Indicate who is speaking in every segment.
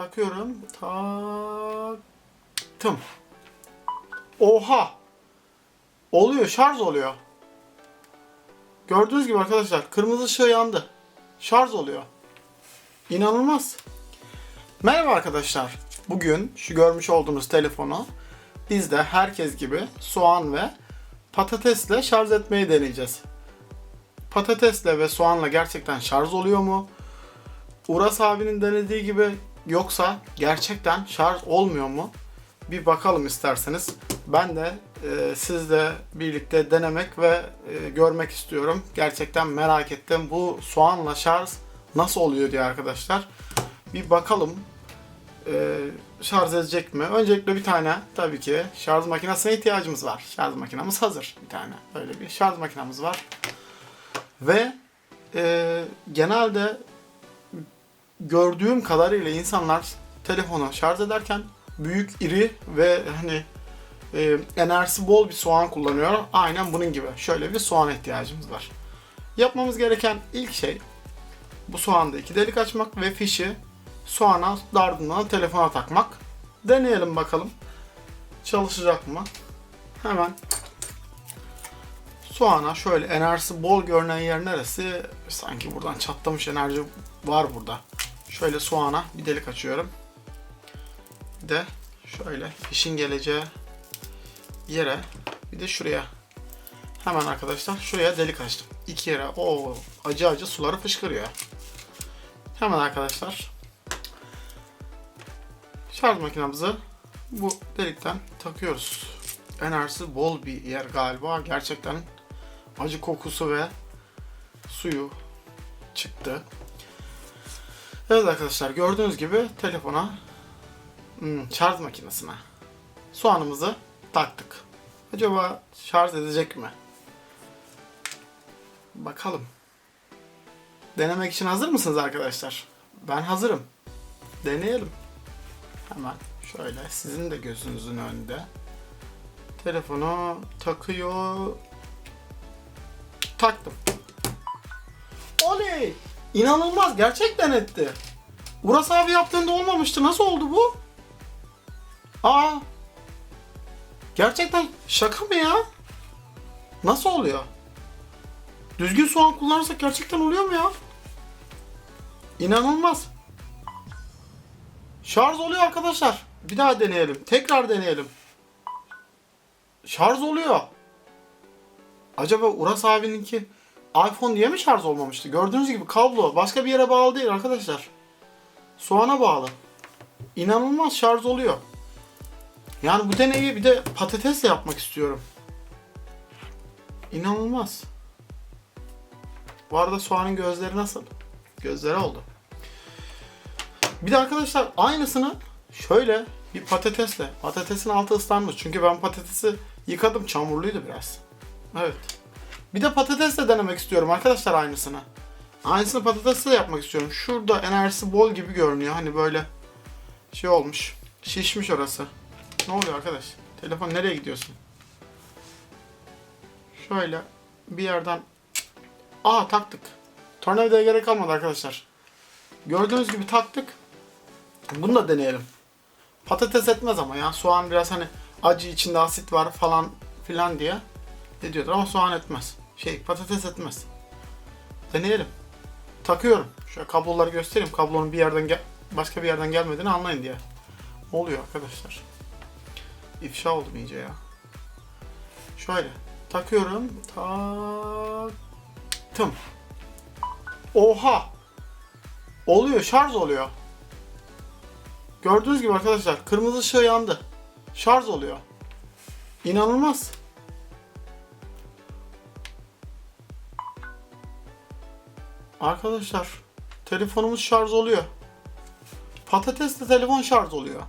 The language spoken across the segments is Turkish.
Speaker 1: Takıyorum. Taktım. Oha! Oluyor, şarj oluyor. Gördüğünüz gibi arkadaşlar kırmızı ışığı yandı. Şarj oluyor. İnanılmaz. Merhaba arkadaşlar. Bugün şu görmüş olduğunuz telefonu biz de herkes gibi soğan ve patatesle şarj etmeyi deneyeceğiz. Patatesle ve soğanla gerçekten şarj oluyor mu? Uras abinin denediği gibi yoksa gerçekten şarj olmuyor mu? Bir bakalım isterseniz. Ben de e, sizle birlikte denemek ve e, görmek istiyorum. Gerçekten merak ettim. Bu soğanla şarj nasıl oluyor diye arkadaşlar. Bir bakalım e, şarj edecek mi? Öncelikle bir tane tabii ki şarj makinesine ihtiyacımız var. Şarj makinamız hazır bir tane. Böyle bir şarj makinamız var. Ve e, genelde gördüğüm kadarıyla insanlar telefonu şarj ederken büyük, iri ve hani e, enerjisi bol bir soğan kullanıyor. Aynen bunun gibi. Şöyle bir soğan ihtiyacımız var. Yapmamız gereken ilk şey bu soğanda iki delik açmak ve fişi soğana ardından telefona takmak. Deneyelim bakalım. Çalışacak mı? Hemen soğana şöyle enerjisi bol görünen yer neresi? Sanki buradan çatlamış enerji var burada. Şöyle soğana bir delik açıyorum. De şöyle fişin geleceği yere bir de şuraya. Hemen arkadaşlar şuraya delik açtım. İki yere. O acı acı suları fışkırıyor. Hemen arkadaşlar şarj makinamızı bu delikten takıyoruz. Enerjisi bol bir yer galiba. Gerçekten acı kokusu ve suyu çıktı. Evet arkadaşlar gördüğünüz gibi telefona hmm, şarj makinesine soğanımızı taktık. Acaba şarj edecek mi? Bakalım. Denemek için hazır mısınız arkadaşlar? Ben hazırım. Deneyelim. Hemen şöyle sizin de gözünüzün önünde. Telefonu takıyor. Taktım. Oley! İnanılmaz gerçekten etti. Uras abi yaptığında olmamıştı. Nasıl oldu bu? Aa! Gerçekten şaka mı ya? Nasıl oluyor? Düzgün soğan kullanırsak gerçekten oluyor mu ya? İnanılmaz. Şarj oluyor arkadaşlar. Bir daha deneyelim. Tekrar deneyelim. Şarj oluyor. Acaba Uras abininki iPhone diye mi şarj olmamıştı? Gördüğünüz gibi kablo başka bir yere bağlı değil arkadaşlar. Soğana bağlı. İnanılmaz şarj oluyor. Yani bu deneyi bir de patatesle yapmak istiyorum. İnanılmaz. Bu arada soğanın gözleri nasıl? Gözleri oldu. Bir de arkadaşlar aynısını şöyle bir patatesle. Patatesin altı ıslanmış. Çünkü ben patatesi yıkadım. Çamurluydu biraz. Evet. Bir de patatesle denemek istiyorum arkadaşlar aynısını. Aynısını patatesle yapmak istiyorum. Şurada enerjisi bol gibi görünüyor. Hani böyle şey olmuş. Şişmiş orası. Ne oluyor arkadaş? Telefon nereye gidiyorsun? Şöyle bir yerden... Aa taktık. Tornavidaya gerek kalmadı arkadaşlar. Gördüğünüz gibi taktık. Bunu da deneyelim. Patates etmez ama ya. Soğan biraz hani acı içinde asit var falan filan diye ne diyordur ama soğan etmez. Şey patates etmez. Deneyelim. Takıyorum. Şöyle kabloları göstereyim. Kablonun bir yerden gel başka bir yerden gelmediğini anlayın diye. Oluyor arkadaşlar? İfşa oldum iyice ya. Şöyle takıyorum. Taktım. Oha! Oluyor, şarj oluyor. Gördüğünüz gibi arkadaşlar kırmızı ışığı yandı. Şarj oluyor. İnanılmaz. Arkadaşlar telefonumuz şarj oluyor. Patatesle telefon şarj oluyor.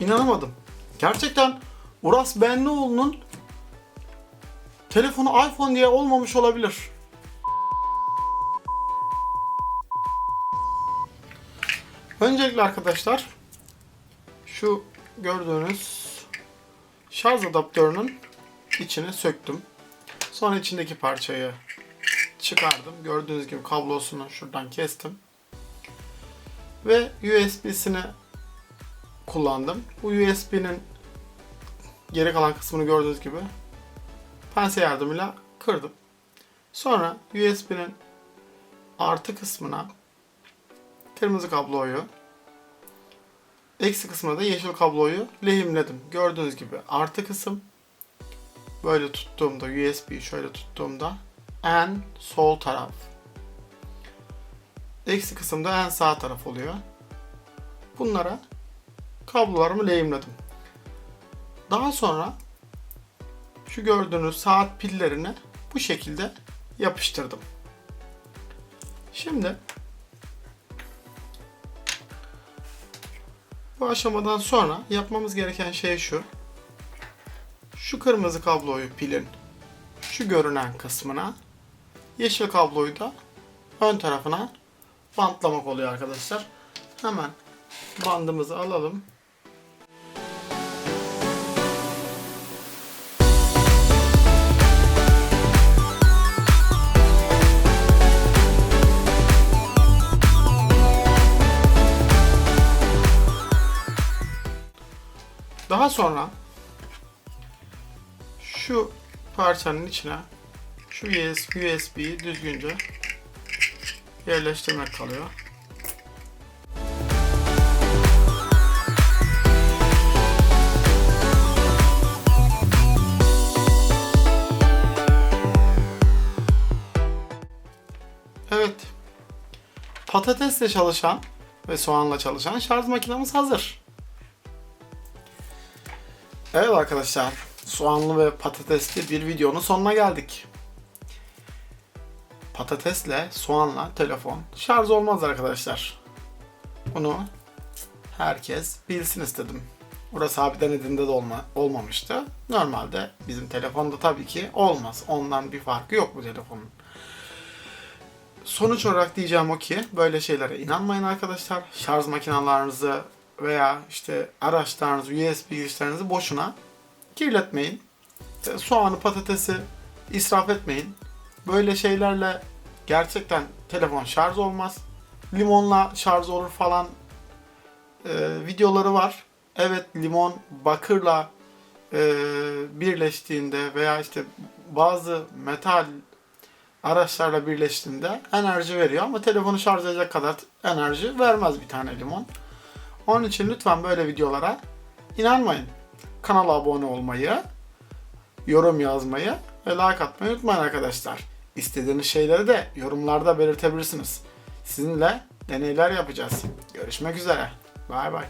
Speaker 1: İnanamadım. Gerçekten Uras Benlioğlu'nun telefonu iPhone diye olmamış olabilir. Öncelikle arkadaşlar şu gördüğünüz şarj adaptörünün içini söktüm. Sonra içindeki parçayı çıkardım. Gördüğünüz gibi kablosunu şuradan kestim. Ve USB'sini kullandım. Bu USB'nin geri kalan kısmını gördüğünüz gibi pense yardımıyla kırdım. Sonra USB'nin artı kısmına kırmızı kabloyu eksi kısmına da yeşil kabloyu lehimledim. Gördüğünüz gibi artı kısım böyle tuttuğumda USB'yi şöyle tuttuğumda en sol taraf. Eksi kısımda en sağ taraf oluyor. Bunlara kablolarımı lehimledim. Daha sonra şu gördüğünüz saat pillerini bu şekilde yapıştırdım. Şimdi bu aşamadan sonra yapmamız gereken şey şu. Şu kırmızı kabloyu pilin şu görünen kısmına yeşil kabloyu da ön tarafına bantlamak oluyor arkadaşlar. Hemen bandımızı alalım. Daha sonra şu parçanın içine şu USB'yi düzgünce yerleştirmek kalıyor. Evet. Patatesle çalışan ve soğanla çalışan şarj makinamız hazır. Evet arkadaşlar, soğanlı ve patatesli bir videonun sonuna geldik. Patatesle, soğanla telefon şarj olmaz arkadaşlar. Bunu herkes bilsin istedim. Burası abi denediğinde de olma, olmamıştı. Normalde bizim telefonda tabii ki olmaz. Ondan bir farkı yok bu telefonun. Sonuç olarak diyeceğim o ki böyle şeylere inanmayın arkadaşlar. Şarj makinalarınızı veya işte araçlarınızı, USB girişlerinizi boşuna kirletmeyin. E, Soğanı, patatesi israf etmeyin. Böyle şeylerle gerçekten telefon şarj olmaz. Limonla şarj olur falan e, videoları var. Evet limon bakırla e, birleştiğinde veya işte bazı metal araçlarla birleştiğinde enerji veriyor ama telefonu şarj edecek kadar enerji vermez bir tane limon. Onun için lütfen böyle videolara inanmayın. Kanala abone olmayı, yorum yazmayı ve like atmayı unutmayın arkadaşlar. İstediğiniz şeyleri de yorumlarda belirtebilirsiniz. Sizinle deneyler yapacağız. Görüşmek üzere. Bay bay.